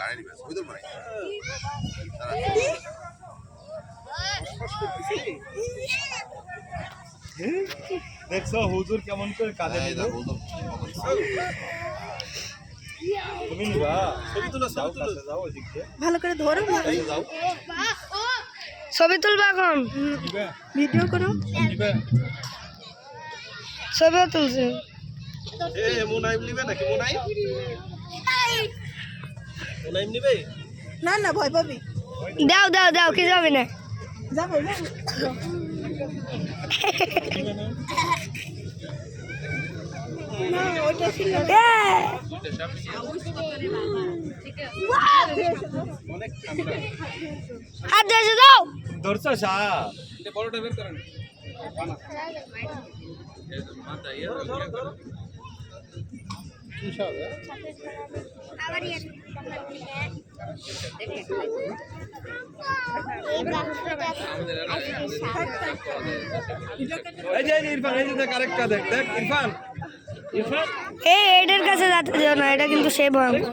গাড়ি নিবে দেখছ হুজুর কেমন করে কাঁদে এই দেখো, তো তুমি নিবা ছবি তুলো ছবি তুলো। যাও ভালো করে ধরো। না যাও। ছবি তুলবা এখন? ভিডিও করো। ছবিও তুলছে। এ মুনাইম নিবে নাকি নিবে না না ভয় পাবি। দাও দাও দাও কি যাবে না। যাব না। না ওইটা ছিল এ, অনেক ঠান্ডা হাত দিয়ে দাও। ধরছো সা। এই যে এই যে ইরফান এই এটার কাছে যাতে যেও না এটা কিন্তু সে ভয়ঙ্কর।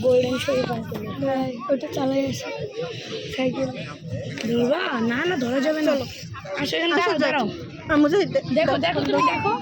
গোল্ডেন শরীফ ওটা চালাই আসে। সাইকেল। ধরবা? না না ধরা যাবে না। আসো এখানে দাঁড়াও দাঁড়াও। দেখো দেখো তুমি দেখো।